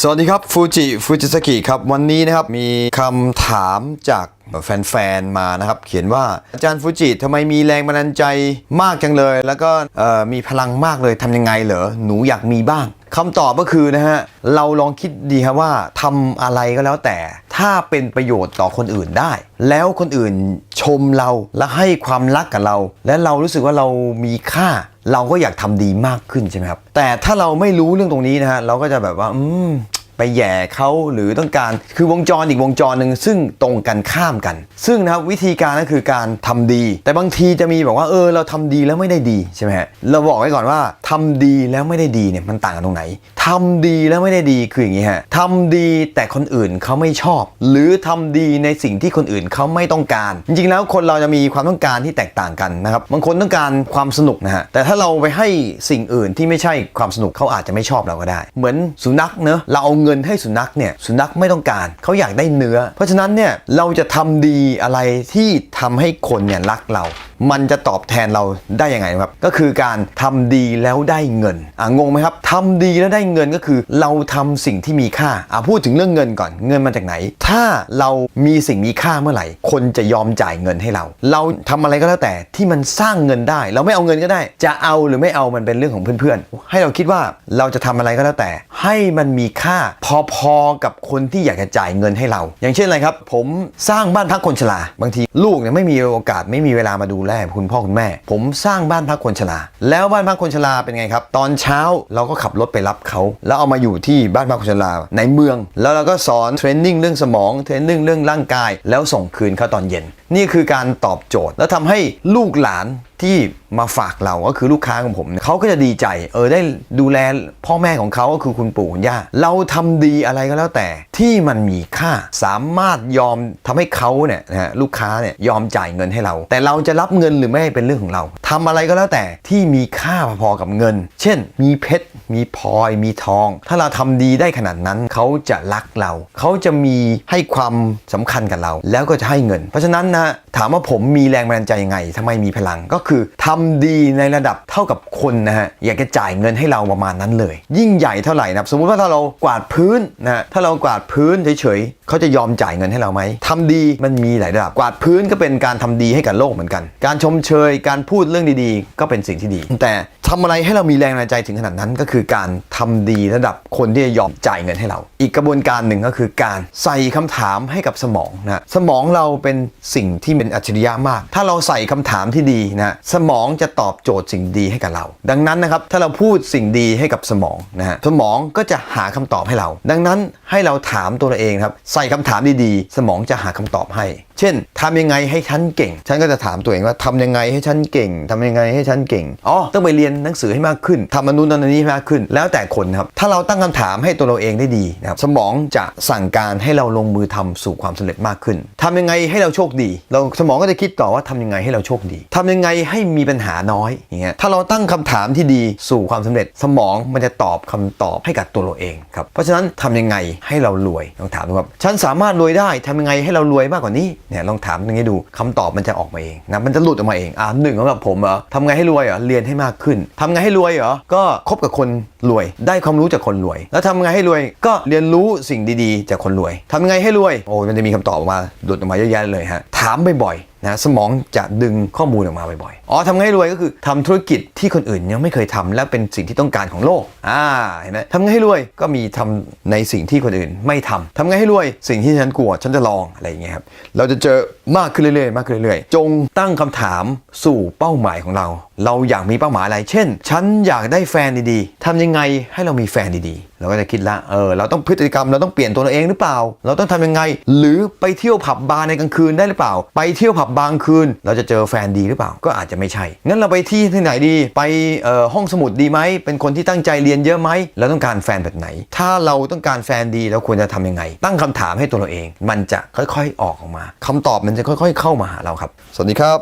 สวัสดีครับฟูจิฟูจิสกิครับวันนี้นะครับมีคำถามจากแฟนๆมานะครับ เขียนว่าอาจารย์ฟูจิทำไมมีแรงบันดาลใจมากจังเลย แล้วก็มีพลังมากเลยทำยังไงเหรอหนูอยากมีบ้าง คำตอบก็คือนะฮะเราลองคิดดีครับว่าทำอะไรก็แล้วแต่ ถ้าเป็นประโยชน์ต่อคนอื่นได้ แล้วคนอื่นชมเราและให้ความรักกับเรา และเรารู้สึกว่าเรามีค่า เราก็อยากทำดีมากขึ้นใช่ไหมครับแต่ถ้าเราไม่รู้เรื่องตรงนี้นะฮะเราก็จะแบบว่า อืม ไปแย่เขาหรือต้องการ คือวงจรอีกวงจรหนึ่งซึ่งตรงกันข้ามกัน ซึ่งนะครับวิธีการก็คือการทำดี แต่บางทีจะมีบอกว่าเออเราทำดีแล้วไม่ได้ดีใช่ไหมฮะเราบอกไว้ก่อนว่าทำดีแล้วไม่ได้ดีเนี่ยมันต่างกันตรงไหนทำดีแล้วไม่ได้ดีคืออย่างนี้ฮะทำดีแต่คนอื่นเขาไม่ชอบ หรือทำดีในสิ่งที่คนอื่นเขาไม่ต้องการ จริงๆแล้วคนเราจะมีความต้องการที่แตกต่างกันนะครับบางคนต้องการความสนุกนะฮะแต่ถ้าเราไปให้สิ่งอื่นที่ไม่ใช่ความสนุกเขาอาจจะไม่ชอบเราก็ได้ เหมือนสุนัขเนอะเราเอาเงินให้สุนัขเนี่ยสุนัขไม่ต้องการเขาอยากได้เนื้อ เพราะฉะนั้นเนี่ยเราจะทำดีอะไรที่ทำให้คนเนี่ยรักเรา มันจะตอบแทนเราได้ยังไงครับ ก็คือการทำดีแล้วได้เงินอะงงไหมครับทำดีแล้วได้เงินก็คือ เราทำสิ่งที่มีค่าอะพูดถึงเรื่องเงินก่อนเงินมาจากไหน ถ้าเรามีสิ่งมีค่าเมื่อไหร่ คนจะยอมจ่ายเงินให้เรา เราทำอะไรก็แล้วแต่ที่มันสร้างเงินได้ เราไม่เอาเงินก็ได้ จะเอาหรือไม่เอามันเป็นเรื่องของเพื่อนๆ ให้เราคิดว่าเราจะทำอะไรก็แล้วแต่ ให้มันมีค่าพอๆกับคนที่อยากจะจ่ายเงินให้เรา อย่างเช่นอะไรครับ ผมสร้างบ้านพักคนชรา บางทีลูกเนี่ยไม่มีโอกาสไม่มีเวลามาดูแลคุณพ่อคุณแม่ ผมสร้างบ้านพักคนชรา แล้วบ้านพักคนชราเป็นไงครับ ตอนเช้าเราก็ขับรถไปรับเขา แล้วเอามาอยู่ที่บ้านพักคนชราในเมือง แล้วเราก็สอนเทรนนิ่งเรื่องสมองเทรนนิ่งเรื่องร่างกาย แล้วส่งคืนเขาตอนเย็นนี่คือการตอบโจทย์ แล้วทำให้ลูกหลานที่มาฝากเราก็คือลูกค้าของผมเนี่ยเขาก็จะดีใจ เออได้ดูแลพ่อแม่ของเขาก็คือคุณปู่คุณย่า เราทำดีอะไรก็แล้วแต่ที่มันมีค่าสามารถยอมทำให้เขาเนี่ยนะฮะลูกค้าเนี่ยยอมจ่ายเงินให้เรา แต่เราจะรับเงินหรือไม่เป็นเรื่องของเราทำอะไรก็แล้วแต่ที่มีค่าพอๆกับเงิน เช่น มีเพชรมีพลอยมีทอง ถ้าเราทำดีได้ขนาดนั้นเขาจะรักเรา เขาจะมีให้ความสำคัญกับเรา แล้วก็จะให้เงิน เพราะฉะนั้นนะถามว่าผมมีแรงบันดาลใจยังไงทำไมมีพลังก็คือทำดีในระดับเท่ากับคนนะฮะอยากจะจ่ายเงินให้เราประมาณนั้นเลย ยิ่งใหญ่เท่าไหร่นะสมมุติว่าถ้าเรากวาดพื้นนะฮะถ้าเรากวาดพื้นเฉยๆเขาจะยอมจ่ายเงินให้เราไหมทำดีมันมีหลายระดับกวาดพื้นก็เป็นการทำดีให้กับโลกเหมือนกัน การชมเชยการพูดเรื่องดีๆ ก็เป็นสิ่งที่ดี แต่ ทำอะไรให้เรามีแรงบันดาลใจถึงขนาดนั้นก็คือการทำดีระดับคนที่จะยอมจ่ายเงินให้เรา อีกกระบวนการหนึ่งก็คือการใส่คำถามให้กับสมองนะสมองเราเป็นสิ่งที่เป็นอัจฉริยะมาก ถ้าเราใส่คำถามที่ดีนะสมองจะตอบโจทย์สิ่งดีให้กับเรา ดังนั้นนะครับถ้าเราพูดสิ่งดีให้กับสมองนะฮะสมองก็จะหาคำตอบให้เรา ดังนั้นให้เราถามตัวเราเองครับใส่คำถามดีๆ สมองจะหาคำตอบให้ เช่นทำยังไงให้ฉันเก่ง ฉันก็จะถามตัวเองว่าทำยังไงให้ฉันเก่งทำยังไงให้ฉันเก่งอ๋อต้องไปเรียนหนังสือให้มากขึ้นทำอันนู้นอันนี้ให้มากขึ้น แล้วแต่คนครับถ้าเราตั้งคำถามให้ตัวเราเองได้ดีนะครับสมองจะสั่งการให้เราลงมือทำสู่ความสำเร็จมากขึ้นทำยังไงให้เราโชคดี เราสมองก็จะคิดต่อว่าทำยังไงให้เราโชคดีทำยังไงให้มีปัญหาน้อยอย่างเงี้ยถ้าเราตั้งคำถามที่ดีสู่ความสำเร็จ สมองมันจะตอบคำตอบให้กับตัวเราเองครับเพราะฉะนั้นทำยังไงให้เรารวยลองถามดูครับฉันสามารถรวยได้ทำยังไงให้เรารวยมากกว่านี้เนี่ยลองถามตรงนี้ดูคำตอบมันจะออกมาเองนะมันจะหลุดออกมาเองอ่าหนึ่งสำหรับผมเหรอทำไงให้รวยเหรอเรียนให้มากขึ้นทำไงให้รวยเหรอก็คบกับคนรวย ได้ความรู้จากคนรวย แล้วทำไงให้รวยก็เรียนรู้สิ่งดีๆ จากคนรวยทำไงให้รวยโอ้มันจะมีคำตอบออกมาหลุดออกมาเยอะแยะเลยฮะถามบ่อยๆนะสมองจะดึงข้อมูลออกมาบ่อยๆ อ๋อทำไงรวยก็คือทำธุรกิจที่คนอื่นยังไม่เคยทำและเป็นสิ่งที่ต้องการของโลกอ่าเห็นไหมทำไงให้รวยก็มีทำในสิ่งที่คนอื่นไม่ทำทำไงให้รวย สิ่งที่ฉันกลัวฉันจะลองอะไรอย่างเงี้ยครับเราจะเจอมากขึ้นเรื่อยๆมากขึ้นเรื่อยๆ จงตั้งคำถามสู่เป้าหมายของเรา เราอยากมีเป้าหมายอะไร เช่น ฉันอยากได้แฟนดีๆทำยังไงให้เรามีแฟนดีๆ เราก็จะคิดละเออเราต้องพฤติกรรมเราต้องเปลี่ยนตัวเราเองหรือเปล่า เราต้องทำยังไง หรือไปเที่ยวผับบาร์ในกลางคืนได้หรือเปล่าไปเที่ยวผับบางคืน เราจะเจอแฟนดีหรือเปล่า ก็อาจจะไม่ใช่ งั้นเราไปที่ที่ไหนดี ไปห้องสมุดดีไหม เป็นคนที่ตั้งใจเรียนเยอะไหมเราต้องการแฟนแบบไหน ถ้าเราต้องการแฟนดีเราควรจะทำยังไง ตั้งคำถามให้ตัวเราเอง มันจะค่อยๆออกออกมาคำตอบมันจะค่อย ๆ เข้ามาหาเราครับ สวัสดีครับ